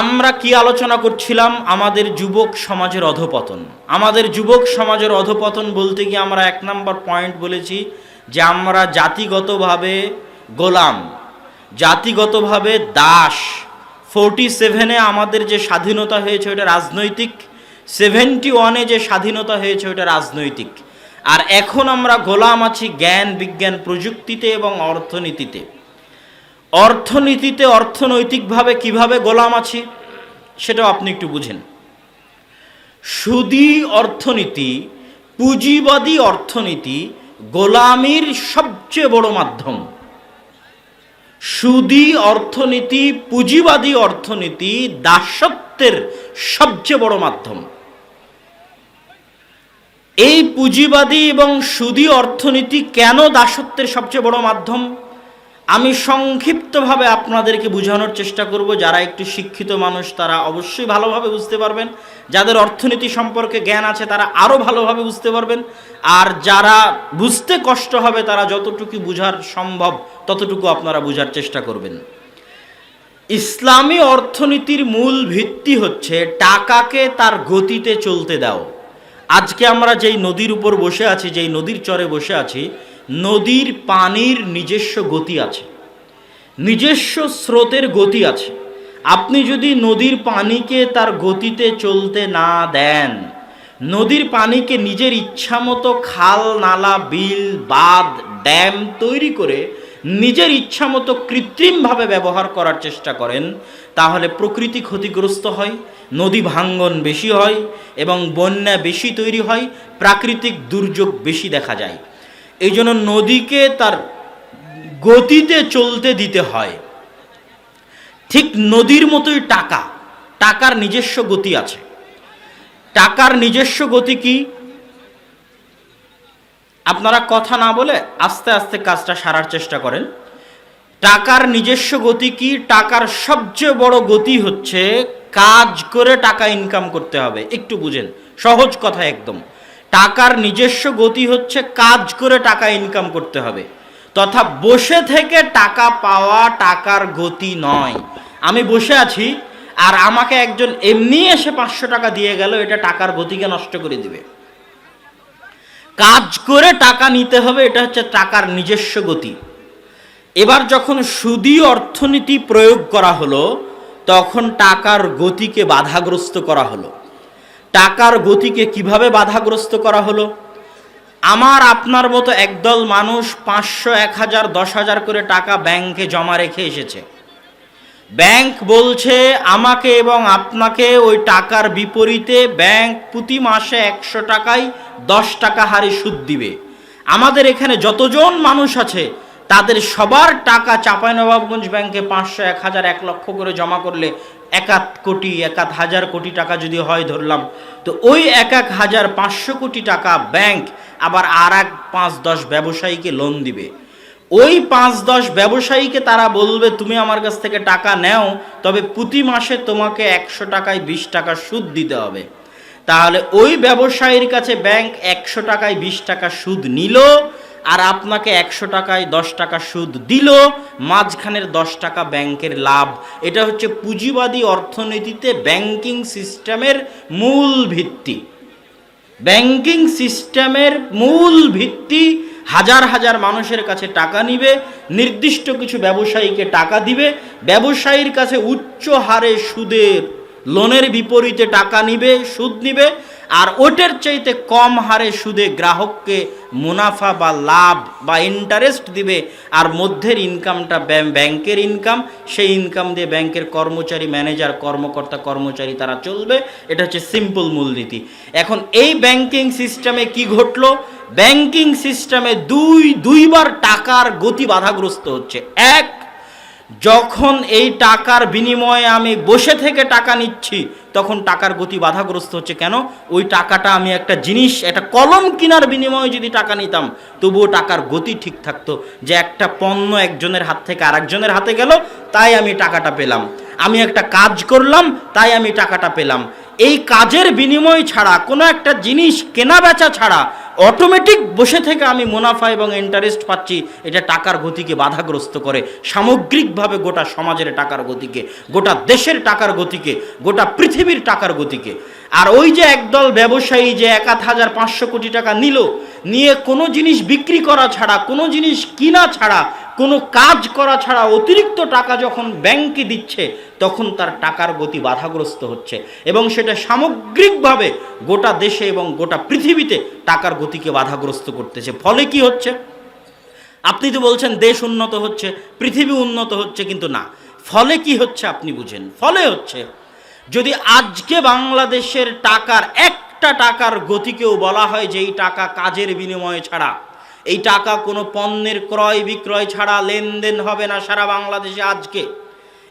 আমরা কি আলোচনা করছিলাম? আমাদের যুবক সমাজের অধপতন। আমাদের যুবক সমাজের অধপতন বলতে গিয়ে আমরা এক নম্বর পয়েন্ট বলেছি যে আমরা জাতিগতভাবে গোলাম, জাতিগতভাবে দাস। ফোরটি সেভেনে আমাদের যে স্বাধীনতা হয়েছে ওটা রাজনৈতিক সেভেন্টি ওয়ানে যে স্বাধীনতা হয়েছে ওটা রাজনৈতিক। আর এখন আমরা গোলাম আছি জ্ঞান, বিজ্ঞান প্রযুক্তিতে এবং অর্থনীতিতে। অর্থনীতিতে অর্থনৈতিকভাবে কীভাবে গোলাম আছি, সেটাও আপনি একটু বুঝেন। সুদী অর্থনীতি, পুঁজিবাদী অর্থনীতি গোলামির সবচেয়ে বড় মাধ্যম। সুদী অর্থনীতি, পুঁজিবাদী অর্থনীতি দাসত্বের সবচেয়ে বড় মাধ্যম। এই পুঁজিবাদী এবং সুদী অর্থনীতি কেন দাসত্বের সবচেয়ে বড় মাধ্যম? আমি সংক্ষিপ্তভাবে আপনাদেরকে বোঝানোর চেষ্টা করব, যারা একটু শিক্ষিত মানুষ, তারা অবশ্যই ভালোভাবে বুঝতে পারবেন। যাদের অর্থনীতি সম্পর্কে জ্ঞান আছে, তারা আরও ভালোভাবে বুঝতে পারবেন। আর যারা বুঝতে কষ্ট হবে, তারা যতটুকু বুঝার সম্ভব, ততটুকু আপনারা বোঝার চেষ্টা করবেন। ইসলামী অর্থনীতির মূল ভিত্তি হচ্ছে টাকাকে তার গতিতে চলতে দাও। আজকে আমরা যেই নদীর উপর বসে আছি, যেই নদীর চরে বসে আছি নদীর পানির নিজস্ব গতি আছে, নিজস্ব স্রোতের গতি আছে। আপনি যদি নদীর পানিকে তার গতিতে চলতে না দেন, নদীর পানিকে নিজের ইচ্ছামতো খাল, নালা, বিল, বাঁধ, ড্যাম তৈরি করে নিজের ইচ্ছামতো কৃত্রিমভাবে ব্যবহার করার চেষ্টা করেন, তাহলে প্রকৃতি ক্ষতিগ্রস্ত হয়, নদী ভাঙ্গন বেশি হয় এবং বন্যা বেশি তৈরি হয়, প্রাকৃতিক দুর্যোগ বেশি দেখা যায়। এই জন্য নদীকে তার গতিতে চলতে দিতে হয়। ঠিক নদীর মতোই টাকা, টাকার নিজস্ব গতি আছে। টাকার নিজস্ব গতি কি? আপনারা কথা না বলে আস্তে আস্তে কাজটা সারার চেষ্টা করেন। টাকার নিজস্ব গতি কি? টাকার সবচেয়ে বড় গতি হচ্ছে কাজ করে টাকা ইনকাম করতে হবে। একটু বুঝেন, সহজ কথা একদম। টাকার নিজস্ব গতি হচ্ছে কাজ করে টাকা ইনকাম করতে হবে। তথা বসে থেকে টাকা পাওয়া টাকার গতি নয়। আমি বসে আছি আর আমাকে একজন এমনি এসে পাঁচশো টাকা দিয়ে গেল, এটা টাকার গতিকে নষ্ট করে দিবে। কাজ করে টাকা নিতে হবে, এটা হচ্ছে টাকার নিজস্ব গতি। এবার যখন সুদী অর্থনীতি প্রয়োগ করা হলো, তখন টাকার গতিকে বাধাগ্রস্ত করা হলো। টাকার গতিকে কীভাবে বাধাগ্রস্ত করা হলো? আমার, আপনার মতো একদল মানুষ পাঁচশো, এক হাজার, দশ হাজার করে টাকা ব্যাংকে জমা রেখে এসেছে। ব্যাংক বলছে, আমাকে এবং আপনাকে ওই টাকার বিপরীতে ব্যাংক প্রতি মাসে একশো টাকায় দশ টাকা হারে সুদ দিবে। আমাদের এখানে যতজন মানুষ আছে তাদের সবার টাকা চাঁপাইনবাবগঞ্জ ব্যাংকে পাঁচশো, এক হাজার, এক লক্ষ করে জমা করলে এক কোটি, এক হাজার কোটি টাকা যদি হয় ধরলাম, তো ওই এক এক হাজার পাঁচশো কোটি টাকা ব্যাংক আবার আর এক পাঁচ দশ ব্যবসায়ীকে লোন দিবে। ওই পাঁচ দশ ব্যবসায়ীকে তারা বলবে, তুমি আমার কাছ থেকে টাকা নেও, তবে প্রতি মাসে তোমাকে একশো টাকায় বিশ টাকা সুদ দিতে হবে। তাহলে ওই ব্যবসায়ীর কাছে ব্যাংক একশো টাকায় বিশ টাকা সুদ নিল আর আপনাকে একশো টাকায় দশ টাকা সুদ দিল, মাঝখানের দশ টাকা ব্যাংকের লাভ। এটা হচ্ছে পুঁজিবাদী অর্থনীতিতে ব্যাংকিং সিস্টেমের মূল ভিত্তি। ব্যাংকিং সিস্টেমের মূল ভিত্তি, হাজার হাজার মানুষের কাছে টাকা নিবে, নির্দিষ্ট কিছু ব্যবসায়ীকে টাকা দিবে, ব্যবসায়ীর কাছে উচ্চ হারে সুদের, লোনের বিপরীতে টাকা নিবে, সুদ নিবে আর ওটার চাইতে কম হারে সুদে গ্রাহককে মুনাফা বা লাভ বা ইন্টারেস্ট দিবে, আর মধ্যের ইনকামটা ব্যাংকের ইনকাম সেই ইনকাম দিয়ে ব্যাংকের কর্মচারী ম্যানেজার কর্মকর্তা, কর্মচারী তারা চলবে। এটা হচ্ছে সিম্পল মূলনীতি। এখন এই ব্যাংকিং সিস্টেমে কি ঘটলো? ব্যাংকিং সিস্টেমে দুই দুইবার টাকার গতি বাধাগ্রস্ত হচ্ছে। এক যখন এই টাকার বিনিময়ে আমি বসে থেকে টাকা নিচ্ছি, তখন টাকার গতি বাধাগ্রস্ত হচ্ছে কেন? ওই টাকাটা আমি একটা জিনিস, একটা কলম কেনার বিনিময়ে যদি টাকা নিতাম, তবুও টাকার গতি ঠিক থাকতো যে একটা পণ্য একজনের হাত থেকে আরেকজনের হাতে গেল, তাই আমি টাকাটা পেলাম। আমি একটা কাজ করলাম, তাই আমি টাকাটা পেলাম। এই কাজের বিনিময় ছাড়া, কোনো একটা জিনিস কেনা বেচা ছাড়া অটোমেটিক বসে থেকে আমি মুনাফা এবং ইন্টারেস্ট পাচ্ছি। এটা টাকার গতিকে বাধাগ্রস্ত করে। সামগ্রিকভাবে গোটা সমাজের টাকার গতিকে, গোটা দেশের টাকার গতিকে, গোটা পৃথিবীর টাকার গতিকে। আর ওই যে একদল ব্যবসায়ী যে এক হাজার পাঁচশো কোটি টাকা নিল, নিয়ে কোনো জিনিস বিক্রি করা ছাড়া, কোনো জিনিস কিনা ছাড়া কোনো কাজ করা ছাড়া অতিরিক্ত টাকা যখন ব্যাংকে দিচ্ছে, তখন তার টাকার গতি বাধাগ্রস্ত হচ্ছে এবং সেটা সামগ্রিকভাবে গোটা দেশে এবং গোটা পৃথিবীতে টাকার গতিকে বাধাগ্রস্ত করতেছে। ফলে কি হচ্ছে? আপনি তো বলছেন দেশ উন্নত হচ্ছে, পৃথিবী উন্নত হচ্ছে, কিন্তু না। ফলে কি হচ্ছে আপনি বুঝেন? ফলে হচ্ছে, যদি আজকে বাংলাদেশের টাকার একটা টাকার গতিকেও বলা হয় যে এই টাকা কাজের বিনিময়ে ছাড়া এই টাকা কোনো পণ্যের ক্রয় বিক্রয় ছাড়া লেনদেন হবে না সারা বাংলাদেশে আজকে।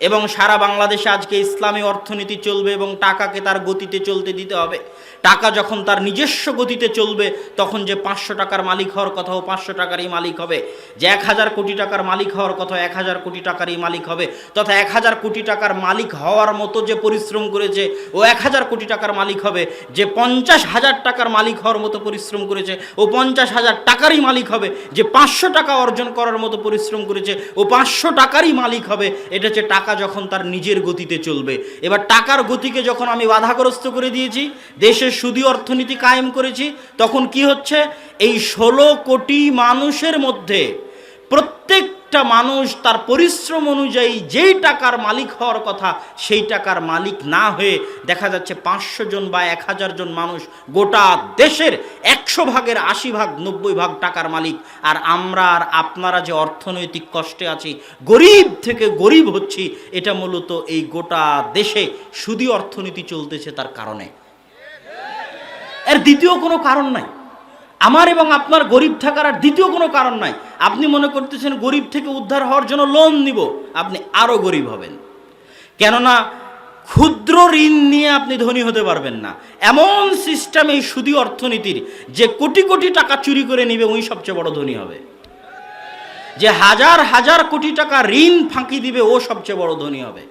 এবং সারা বাংলাদেশে আজকে ইসলামী অর্থনীতি চলবে এবং টাকাকে তার গতিতে চলতে দিতে হবে। টাকা যখন তার নিজস্ব গতিতে চলবে, তখন যে পাঁচশো টাকার মালিক হওয়ার কথাও পাঁচশো টাকারই মালিক হবে। যে এক হাজার কোটি টাকার মালিক হওয়ার কথা এক হাজার কোটি টাকারই মালিক হবে। তথা এক হাজার কোটি টাকার মালিক হওয়ার মতো যে পরিশ্রম করেছে, ও এক হাজার কোটি টাকার মালিক হবে। যে পঞ্চাশ হাজার টাকার মালিক হওয়ার মতো পরিশ্রম করেছে, ও পঞ্চাশ হাজার টাকারই মালিক হবে। যে পাঁচশো টাকা অর্জন করার মতো পরিশ্রম করেছে, ও পাঁচশো টাকারই মালিক হবে। এটা হচ্ছে টাকা যখন তার নিজের গতিতে চলবে। এবার টাকার গতিকে যখন আমি বাধাগ্রস্ত করে দিয়েছি, দেশের সুদী অর্থনীতি কায়েম করেছি, তখন কি হচ্ছে? এই ষোলো কোটি মানুষের মধ্যে প্রত্যেকটা মানুষ তার পরিশ্রম অনুযায়ী যেই টাকার মালিক হওয়ার কথা, সেই টাকার মালিক না হয়ে দেখা যাচ্ছে পাঁচশো জন বা এক হাজার জন মানুষ গোটা দেশের একশো ভাগের আশি ভাগ, নব্বই ভাগ টাকার মালিক। আর আমরা আর আপনারা যে অর্থনৈতিক কষ্টে আছি, গরিব থেকে গরিব হচ্ছি, এটা মূলত এই গোটা দেশে সুদী অর্থনীতি চলতেছে তার কারণে। এর দ্বিতীয় কোনো কারণ নাই। আমার এবং আপনার গরিব থাকার আর দ্বিতীয় কোনো কারণ নাই। আপনি মনে করতেছেন গরিব থেকে উদ্ধার হওয়ার জন্য লোন নিব, আপনি আরও গরিব হবেন। কেননা ক্ষুদ্র ঋণ নিয়ে আপনি ধনী হতে পারবেন না। এমন সিস্টেম এই সুদী অর্থনীতির যে কোটি কোটি টাকা চুরি করে নিবে ওই সবচেয়ে বড় ধনী হবে। যে হাজার হাজার কোটি টাকা ঋণ ফাঁকি দিবে, ও সবচেয়ে বড় ধনী হবে।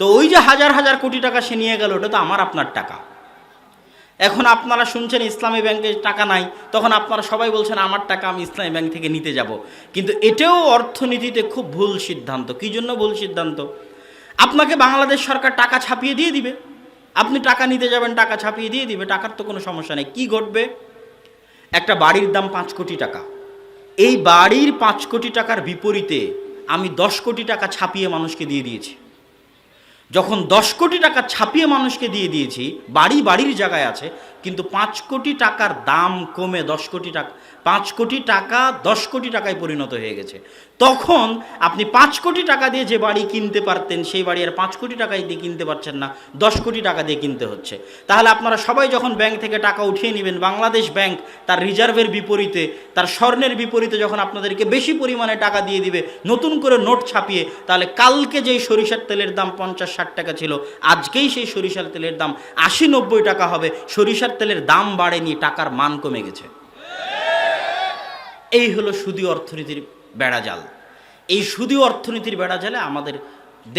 তো ওই যে হাজার হাজার কোটি টাকা সে নিয়ে গেল, ওটা তো আমার, আপনার টাকা। এখন আপনারা শুনছেন ইসলামী ব্যাংকে টাকা নাই, তখন আপনারা সবাই বলছেন, আমার টাকা আমি ইসলামী ব্যাংক থেকে নিতে যাব। কিন্তু এটাও অর্থনীতিতে খুব ভুল সিদ্ধান্ত। কী জন্য ভুল সিদ্ধান্ত? আপনাকে বাংলাদেশ সরকার টাকা ছাপিয়ে দিয়ে দিবে। আপনি টাকা নিতে যাবেন, টাকা ছাপিয়ে দিয়ে দিবে, টাকার তো কোনো সমস্যা নেই। কী ঘটবে? একটা বাড়ির দাম পাঁচ কোটি টাকা। এই বাড়ির পাঁচ কোটি টাকার বিপরীতে আমি দশ কোটি টাকা ছাপিয়ে মানুষকে দিয়ে দিয়েছি। যখন দশ কোটি টাকা ছাপিয়ে মানুষকে দিয়ে দিয়েছি বাড়ি বাড়ির জায়গায় আছে কিন্তু পাঁচ কোটি টাকার দাম কমে দশ কোটি টাকা, পাঁচ কোটি টাকা দশ কোটি টাকায় পরিণত হয়ে গেছে। তখন আপনি পাঁচ কোটি টাকা দিয়ে যে বাড়ি কিনতে পারতেন, সেই বাড়ি আর পাঁচ কোটি টাকায় দিয়ে কিনতে পারছেন না, দশ কোটি টাকা দিয়ে কিনতে হচ্ছে। তাহলে আপনারা সবাই যখন ব্যাংক থেকে টাকা উঠিয়ে নেবেন, বাংলাদেশ ব্যাংক তার রিজার্ভের বিপরীতে, তার স্বর্ণের বিপরীতে যখন আপনাদেরকে বেশি পরিমাণে টাকা দিয়ে দিবে, নতুন করে নোট ছাপিয়ে, তাহলে কালকে যেই সরিষার তেলের দাম পঞ্চাশ ষাট টাকা ছিল, আজকেই সেই সরিষার তেলের দাম আশি নব্বই টাকা হবে। সরিষার তেলের দাম বাড়েনি টাকার মান কমে গেছে। এই হলো সুদী অর্থনীতির বেড়াজাল এই সুদী অর্থনীতির বেড়াজালে আমাদের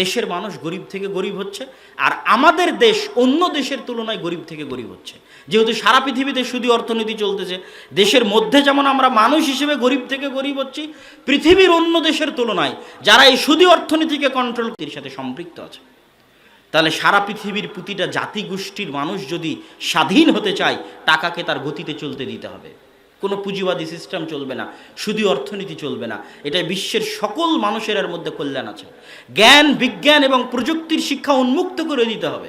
দেশের মানুষ গরিব থেকে গরিব হচ্ছে, আর আমাদের দেশ অন্য দেশের তুলনায় গরিব থেকে গরিব হচ্ছে। যেহেতু সারা পৃথিবীতে সুদী অর্থনীতি চলতেছে, দেশের মধ্যে যেমন আমরা মানুষ হিসেবে গরিব থেকে গরিব হচ্ছি, পৃথিবীর অন্য দেশের তুলনায় যারা এই সুদী অর্থনীতিকে কন্ট্রোল সাথে সম্পৃক্ত আছে। তাহলে সারা পৃথিবীর প্রতিটা জাতিগোষ্ঠীর মানুষ যদি স্বাধীন হতে চায়, টাকাকে তার গতিতে চলতে দিতে হবে। কোনো পুঁজিবাদী সিস্টেম চলবে না, শুধু অর্থনীতি চলবে না। এটা বিশ্বের সকল মানুষের এর মধ্যে কল্যাণ আছে। জ্ঞান, বিজ্ঞান এবং প্রযুক্তির শিক্ষা উন্মুক্ত করে দিতে হবে।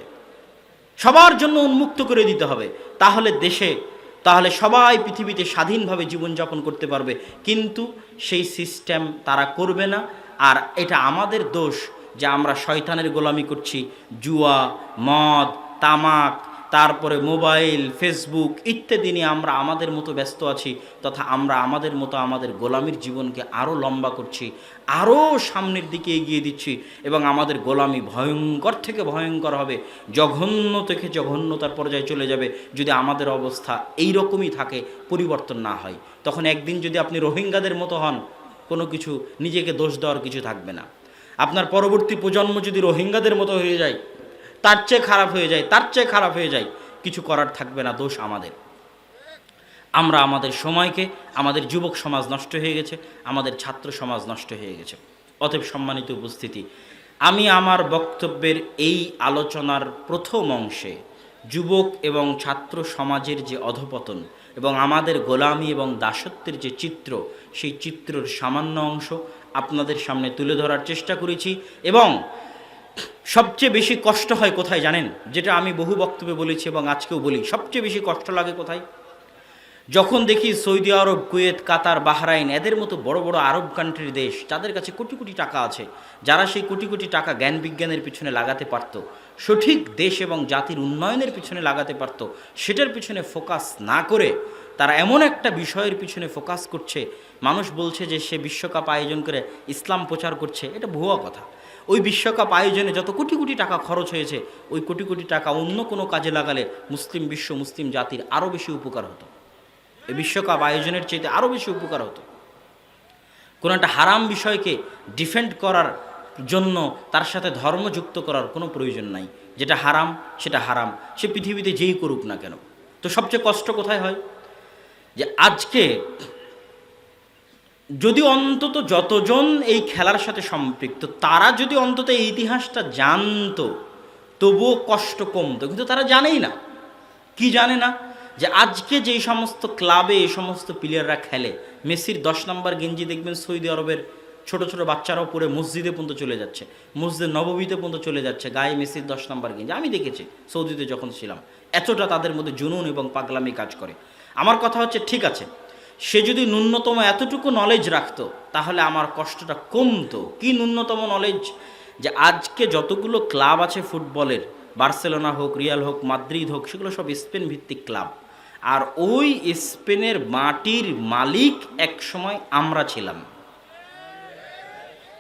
সবার জন্য উন্মুক্ত করে দিতে হবে। তাহলে দেশে, তাহলে সবাই পৃথিবীতে স্বাধীনভাবে জীবনযাপন করতে পারবে। কিন্তু সেই সিস্টেম তারা করবে না। আর এটা আমাদের দোষ। যে আমরা শয়তানের গোলামি করছি। জুয়া, মদ, তামাক, তারপরে মোবাইল, ফেসবুক ইত্যাদি নিয়ে আমরা আমাদের মতো ব্যস্ত আছি তথা আমরা আমাদের মতো আমাদের গোলামির জীবনকে আরও লম্বা করছি আরও সামনের দিকে এগিয়ে দিচ্ছি এবং আমাদের গোলামি ভয়ঙ্কর থেকে ভয়ঙ্কর হবে। জঘন্য থেকে জঘন্যতার পর্যায়ে চলে যাবে যদি আমাদের অবস্থা এই রকমই থাকে, পরিবর্তন না হয়। তখন একদিন যদি আপনি রোহিঙ্গাদের মতো হন, কোনো কিছু, নিজেকে দোষ দেওয়ার কিছু থাকবে না। আপনার পরবর্তী প্রজন্ম যদি রোহিঙ্গাদের মতো হয়ে যায়, তার চেয়ে খারাপ হয়ে যায়, তার চেয়ে খারাপ হয়ে যায়, কিছু করার থাকবে না, দোষ আমাদের। আমরা আমাদের সময়কে, আমাদের যুবক সমাজ নষ্ট হয়ে গেছে, আমাদের ছাত্র সমাজ নষ্ট হয়ে গেছে। অতএব সম্মানিত উপস্থিতি, আমি আমার বক্তব্যের এই আলোচনার প্রথম অংশে যুবক এবং ছাত্র সমাজের যে অধপতন এবং আমাদের গোলামি এবং দাসত্বের যে চিত্র, সেই চিত্রর সামান্য অংশ আপনাদের সামনে তুলে ধরার চেষ্টা করেছি এবং সবচেয়ে বেশি কষ্ট হয় কোথায় জানেন? যেটা আমি বহু বক্তব্যে বলেছি এবং আজকেও বলি, সবচেয়ে বেশি কষ্ট লাগে কোথায়? যখন দেখি Saudi Arab, Kuwait, Qatar, Bahrain, এদের মতো বড় বড় আরব কান্ট্রির দেশ, যাদের কাছে কোটি কোটি টাকা আছে, যারা সেই কোটি কোটি টাকা জ্ঞান বিজ্ঞানের পিছনে লাগাতে পারত, সঠিক দেশ এবং জাতির উন্নয়নের পিছনে লাগাতে পারত, সেটার পিছনে ফোকাস না করে তারা এমন একটা বিষয়ের পিছনে ফোকাস করছে, মানুষ বলছে যে সে বিশ্বকাপ আয়োজন করে ইসলাম প্রচার করছে, এটা ভুয়া কথা। ওই বিশ্বকাপ আয়োজনে যত কোটি কোটি টাকা খরচ হয়েছে, ওই কোটি কোটি টাকা অন্য কোনো কাজে লাগালে মুসলিম বিশ্ব, মুসলিম জাতির আরও বেশি উপকার হতো। এই বিশ্বকাপ আয়োজনের চাইতে আরও বেশি উপকার হতো। কোনো একটা হারাম বিষয়কে ডিফেন্ড করার জন্য তার সাথে ধর্ম যুক্ত করার কোনো প্রয়োজন নাই। যেটা হারাম, সেটা হারাম। সে পৃথিবীতে যেই করুক না কেন। তো সবচেয়ে কষ্ট কোথায় হয়? যে আজকে যদি অন্তত যতজন এই খেলার সাথে সম্পৃক্ত, তারা যদি অন্তত এই ইতিহাসটা জানতো, তবুও কষ্ট কমতো। কিন্তু তারা জানেই না। কি জানে না? যে আজকে যেই সমস্ত ক্লাবে এই সমস্ত প্লেয়াররা খেলে, মেসির দশ নম্বর গেঞ্জি দেখবেন সৌদি আরবের ছোট ছোট বাচ্চারাও পরে মসজিদে পর্যন্ত চলে যাচ্ছে মসজিদে নববীতে পর্যন্ত চলে যাচ্ছে, গায়ে মেসির দশ নম্বর গেঞ্জি। আমি দেখেছি সৌদিতে যখন ছিলাম। এতটা তাদের মধ্যে জুনুন এবং পাগলামি কাজ করে। আমার কথা হচ্ছে, ঠিক আছে, সে যদি ন্যূনতম এতটুকু নলেজ রাখতো, তাহলে আমার কষ্টটা কমতো। কি ন্যূনতম নলেজ যে আজকে যতগুলো ক্লাব আছে ফুটবলের, বার্সেলোনা হোক, রিয়াল হোক, মাদ্রিদ হোক, সেগুলো সব স্পেন ভিত্তিক ক্লাব আর ওই স্পেনের মাটির মালিক এক সময় আমরা ছিলাম।